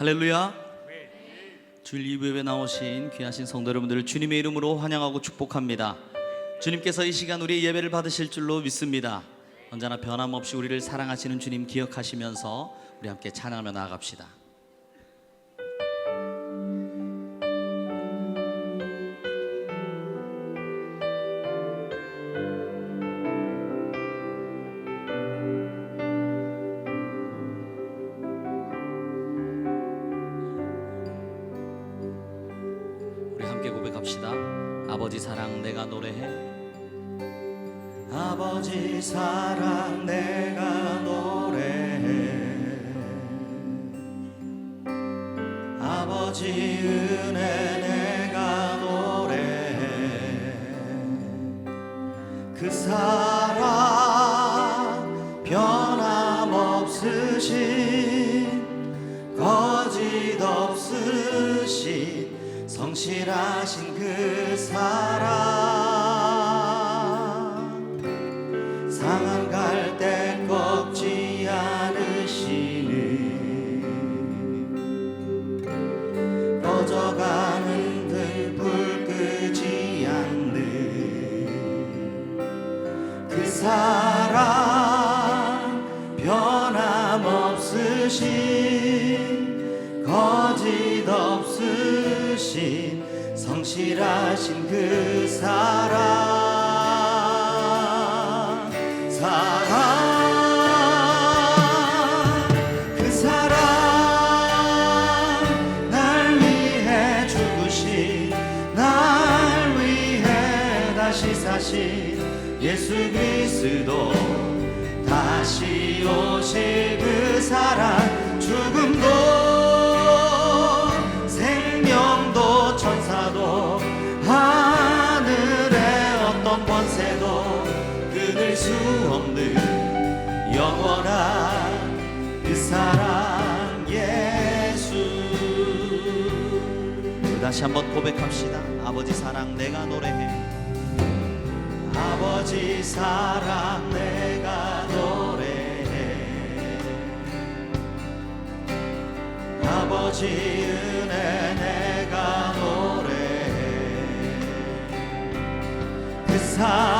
할렐루야. 주일 2부에 나오신 귀하신 성도 여러분들을 주님의 이름으로 환영하고 축복합니다. 주님께서 이 시간 우리 예배를 받으실 줄로 믿습니다. 언제나 변함없이 우리를 사랑하시는 주님 기억하시면서 우리 함께 찬양하며 나아갑시다. 예수 그리스도 다시 오실 그 사랑 죽음도 생명도 천사도 하늘의 어떤 권세도 끊을 수 없는 영원한 그 사랑 예수. 다시 한번 고백합시다. 아버지 사랑 내가 노래해 아버지 사랑 내가 노래해. 아버지 은혜 내가 노래해. 그사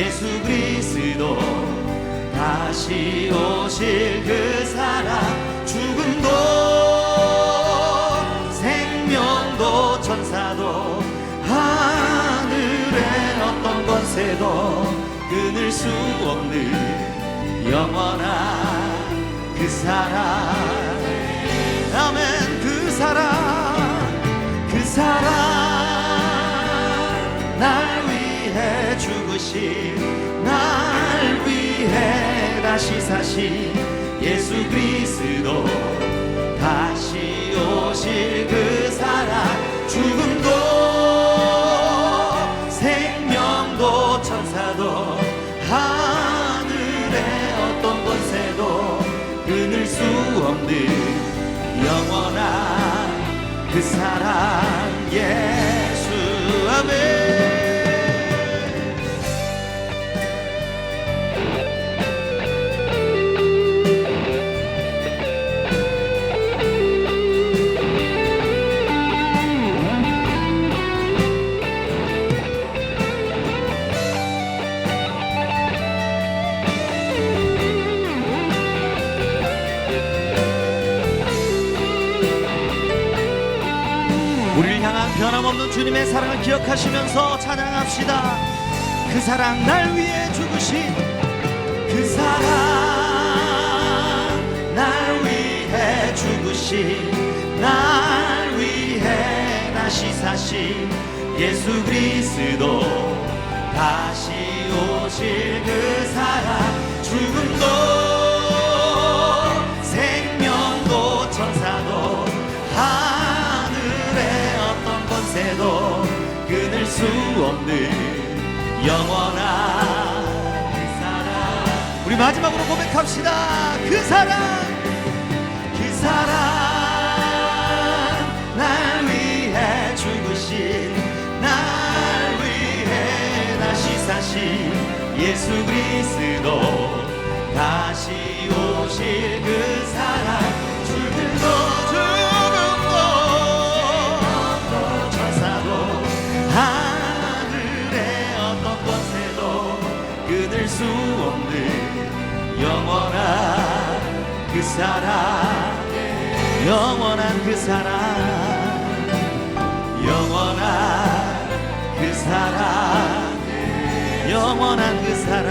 예수 그리스도 다시 오실 그 사랑 죽음도 생명도 천사도 하늘의 어떤 권세도 끊을 수 없는 영원한 그 사랑 아멘 그 사랑 그 사랑 날 위해 죽으신 날 위해 다시 사신 예수 그리스도. 다시 오실 그 사랑 죽음도 생명도 천사도 하늘의 어떤 권세도 끊을 수 없는 영원한 그 사랑 예수. 아멘 변함 없는 주님의 사랑을 기억하시면서 찬양합시다. 그 사랑 날 위해 죽으신 그 사랑 날 위해 죽으신 날 위해 다시 사신 예수 그리스도 다시 오실 그 사랑 죽음도 없는 영원한 그 사랑. 우리 마지막으로 고백합시다. 그 사랑 그 사랑. 날 위해 죽으신 날 위해 다시 사신 예수 그리스도. 다시 오실 그 사랑 사랑. 영원한 그 사랑. 영원한 그 사랑. 영원한 그 사랑.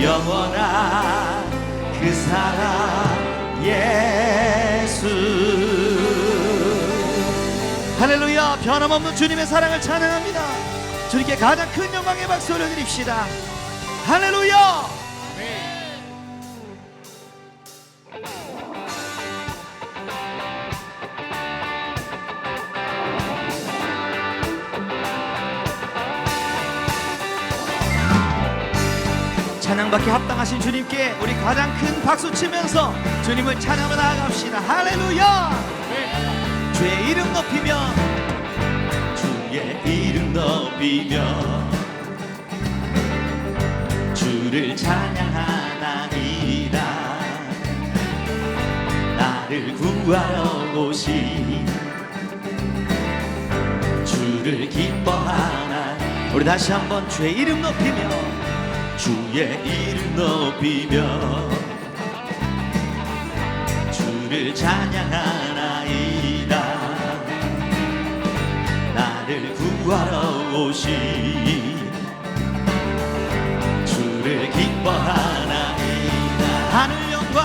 영원한 그 사랑. 예수. 할렐루야. 변함없는 주님의 사랑을 찬양합니다. 주님께 가장 큰 영광의 박수 올려드립시다. 할렐루야 찬양받기 합당하신 주님께 우리 가장 큰 박수 치면서 주님을 찬양하며 나아갑시다. 할렐루야! 주의 이름 높이며 주의 이름 높이며 주를 찬양하나이다 나를 구하러 오신 주를 기뻐하나. 우리 다시 한번 주의 이름 높이며 주의 이름 높이며 주를 찬양하나이다. 나를 구하러 오신 주를 기뻐하나이다. 하늘 영광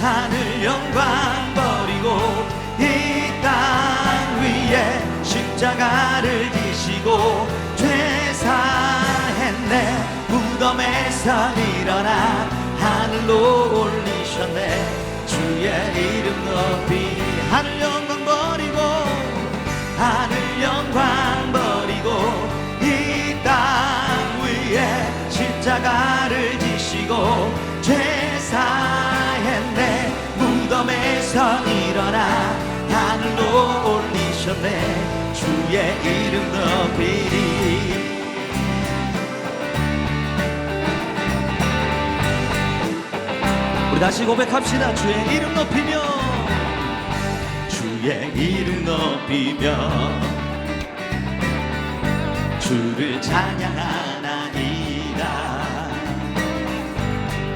하늘 영광 버리고 이 땅 위에 십자가를 지시고 죄사했네 무덤에서 일어나 하늘로 올리셨네. 주의 이름 높이 하늘 영광 버리고 하늘 영광 버리고 이 땅 위에 십자가를 지시고 죄사했네. 무덤에서 일어나 하늘로 올리셨네. 주의 이름 높이 다시 고백합시다. 주의 이름 높이며. 주의 이름 높이며. 주를 찬양하나이다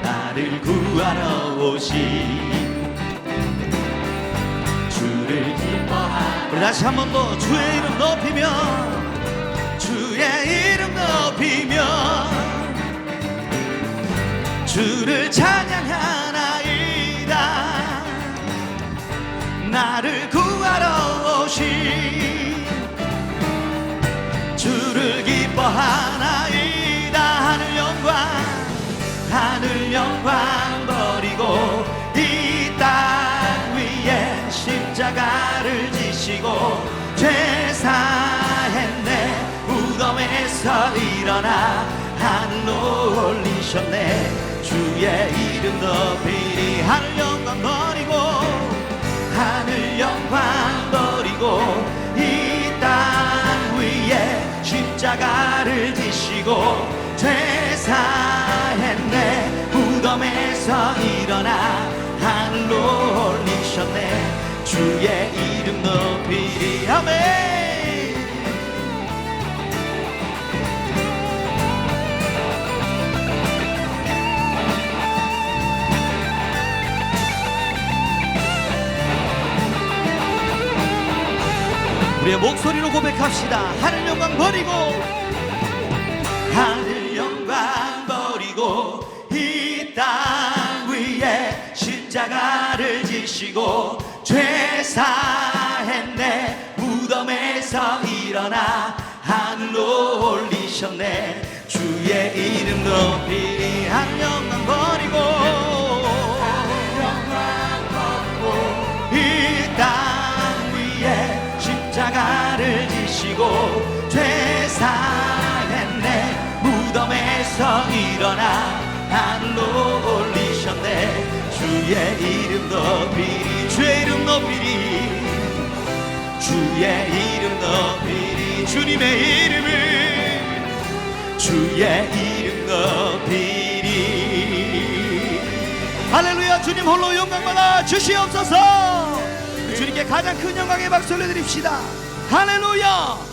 나를 구하러 오신 주를 기뻐하라 우리 다시 한 번 더 주의 이름 높이며. 주의 이름 높이며. 주를 찬양하 하늘 영광 버리고 이 땅 위에 십자가를 지시고 죄사했네. 무덤에서 일어나 하늘로 올리셨네. 주의 이름 높이리 하늘 영광 버리고 하늘 영광 버리고 이 땅 위에 십자가를 지시고 죄사했네 무덤에서 일어나 하늘로 올리셨네. 주의 이름 높이리 아멘. 우리의 목소리로 고백합시다. 하늘 영광 버리고 하늘 지시고 죄 사했네. 무덤에서 일어나 하늘로 올리셨네. 주의 이름 높이 하늘 영광 버리고 이 땅 위에 십자가를 지시고 죄 사했네. 무덤에서 일어나 하늘로 주의 이름 높이리 주의 이름 높이리 주의 이름 높이리 주님의 이름을. 주의 이름 높이리 할렐루야 주님 홀로 영광받아 주시옵소서. 주님께 가장 큰 영광의 박수 올려드립시다. 할렐루야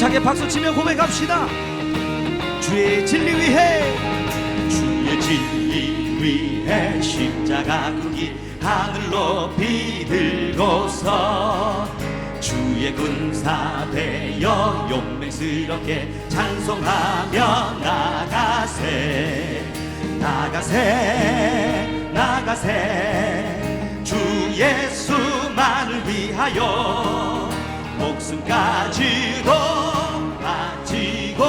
힘차게 박수치며 고백합시다. 주의 진리 위해. 주의 진리 위해 십자가 그기 하늘 높이 들고서 주의 군사 되어 용맹스럽게 찬송하며 나가세. 나가세 나가세. 주 예수만을 위하여 목숨까지도 바치고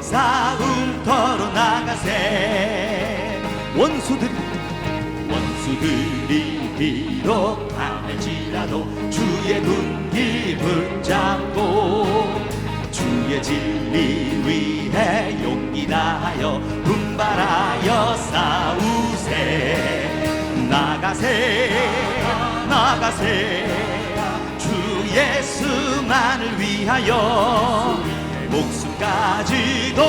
싸움터로 나가세. 원수들 원수들이 비록 강할지라도 주의 군기 붙잡고 주의 진리 위해 용기 다하여 분발하여 싸우세. 나가세 나가세. 주 예수만을 위하여 목숨까지도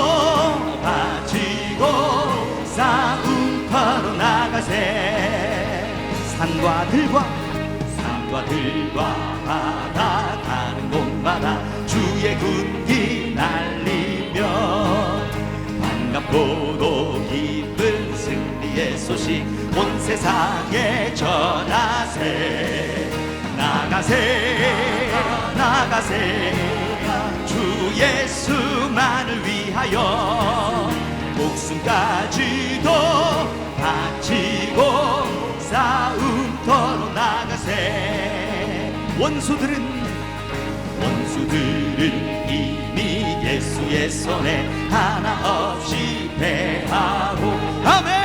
바치고 싸움터로 나가세. 산과 들과 산과 들과 바다 가는 곳마다 주의 군기 날리며 반갑고도 기쁜 승리의 소식 온 세상에 전하세 나가세 나가세. 주 예수만을 위하여 목숨까지도 바치고 싸움터로 나가세. 원수들은 원수들은 이미 예수의 손에 하나 없이 패하고 아멘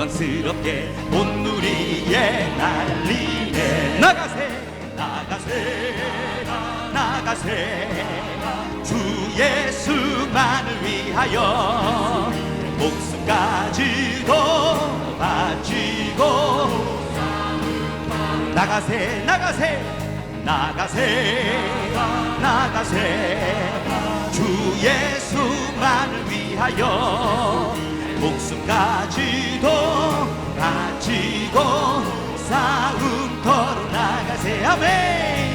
영광스럽게 온누리에 날리네 나가세 나가세 나가세. 주 예수만을 위하여 목숨까지도 바치고 나가세 나가세 나가세 나가세. 주 예수만을 위하여 목숨까지도 바치고 싸움터로 나가세 아멘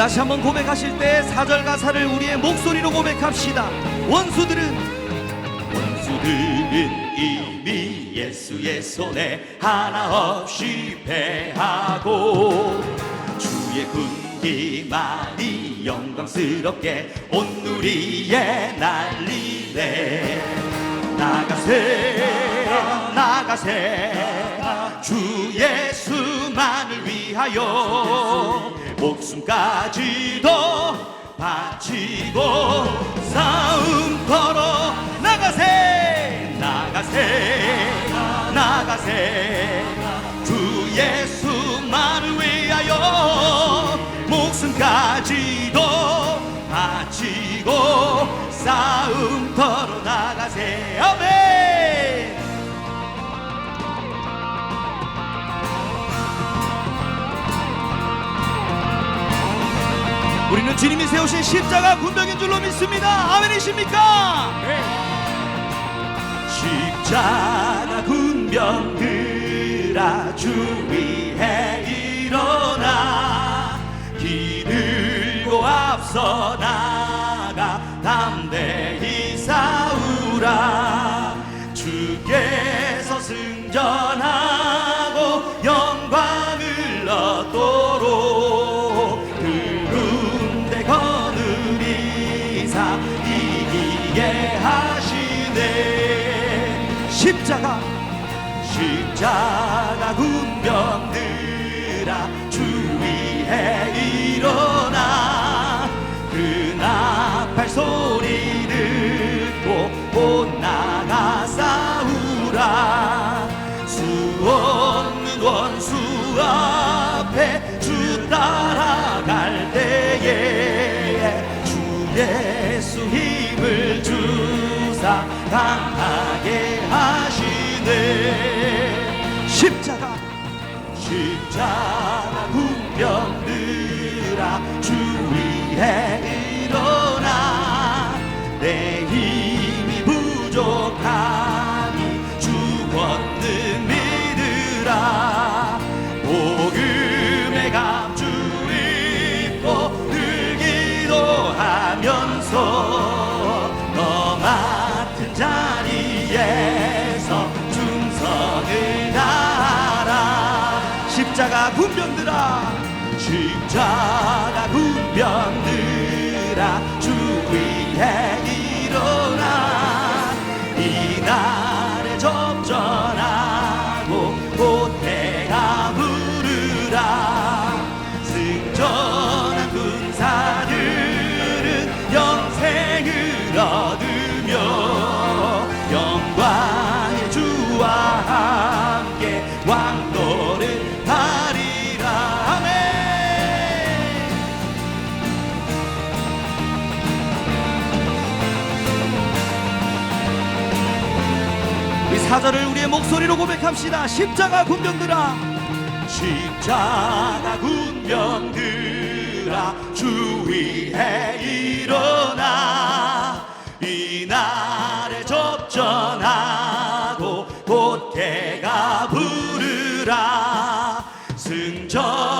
다시 한번 고백하실 때 사절 가사를 우리의 목소리로 고백합시다. 원수들은 원수들은 이미 예수의 손에 하나 없이 패하고 주의 군기만이 영광스럽게 온누리에 날리네. 나가세 나가세. 주 예수만을 위하여 목숨까지도 바치고 싸움 걸어 나가세 나가세 나가세 주 예수만을 위하여 목숨까지도 바치고 싸움 터로 나가세 아멘. 우리는 주님이 세우신 십자가 군덕인 줄로 믿습니다. 아멘이십니까? 네. 십자가 군병들아 주위에 일어나. 기들고 앞서 나가 담대히 싸우라. 주께서 승전하 십자가 군병들아 주위에 일어나. 그 나팔 소 십 십 우리의 목소리로 고백합시다. 십자가 군병들아. 십자가 군병들아 주 위에 일어나. 이 날에 접전하고 보태가 부르라. 승전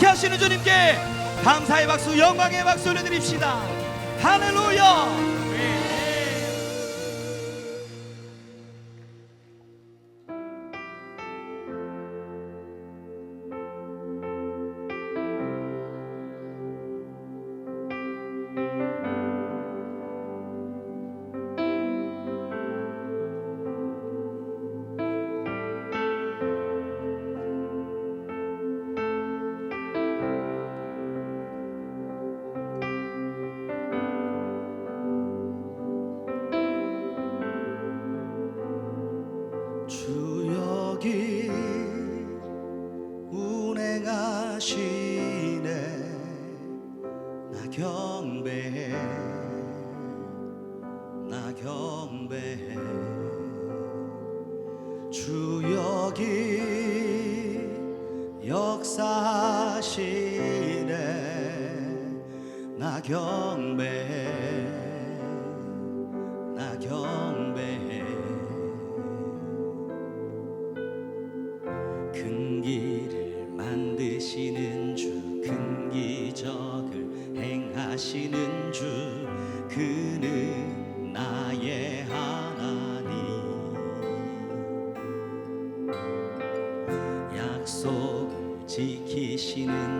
승리케 하시는 주님께 감사의 박수 영광의 박수 올려드립시다. 할렐루야 나 경배해 큰 길을 만드시는 주 큰 기적을 행하시는 주 그는 나의 하나님 약속을 지키시는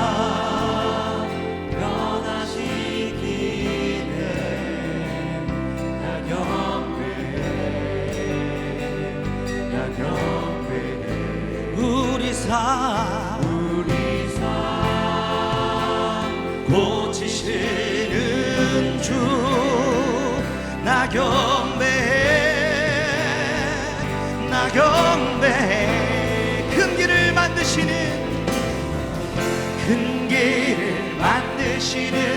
경배해 나 경배해 큰 길을 만드시는 큰 길을 만드시는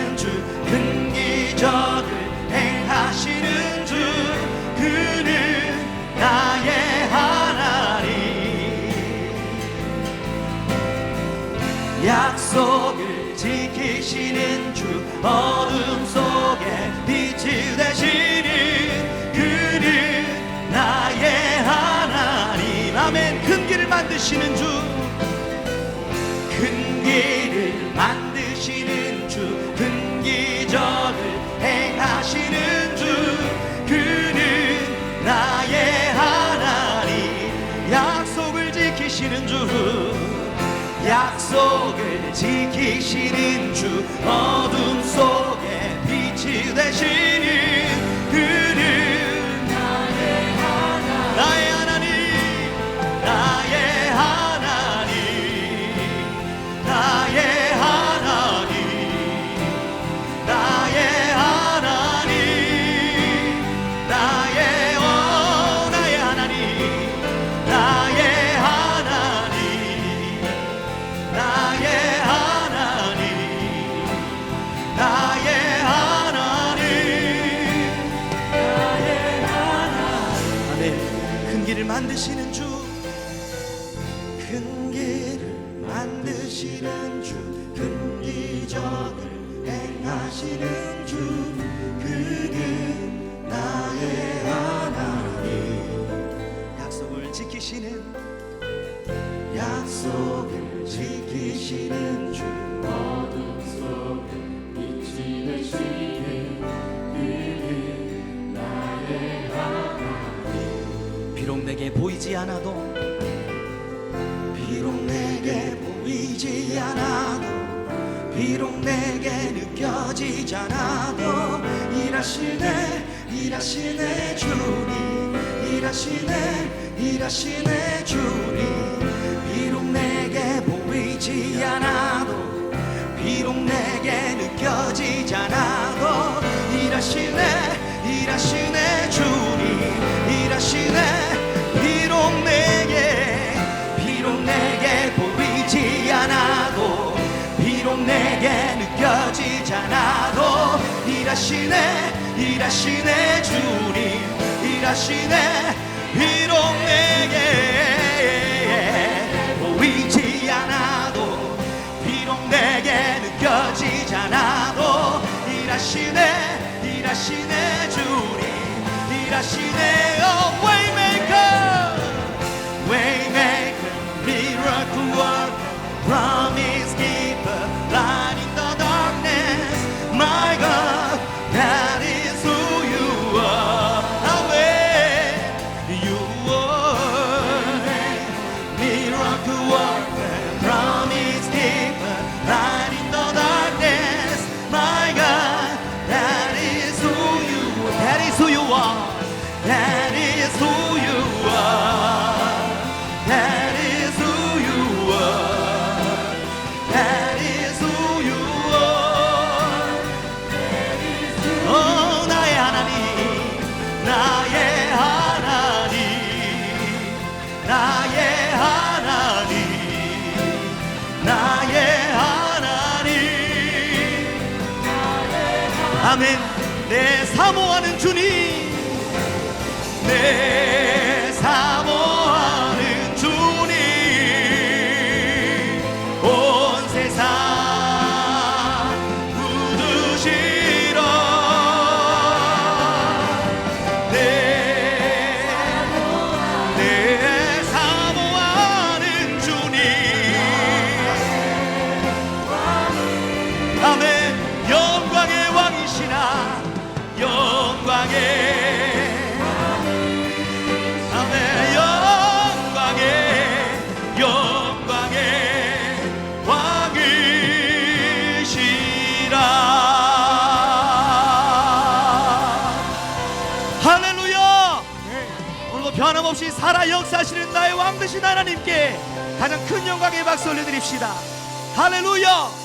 만드시는 주, 큰 길을 만드시는 주, 큰 기적을 행하시는 주, 그는 나의 하나님, 약속을 지키시는 주, 약속을 지키시는 주, 어 있잖아도 일하시네 일하시네 주님. 일하시네 일하시네 주님. 비록 내게 보이지 않아 일하시네 일하시네 주님. 일하시네 비록 내게 보이지 않아도 비록 내게 느껴지지 않아도 일하시네 일하시네 주님. 일하시네 어, always darker one 아멘. 내 사모하는 주님. 살아 역사하시는 나의 왕 되신 하나님께 가장 큰 영광의 박수 올려드립시다. 할렐루야! 네.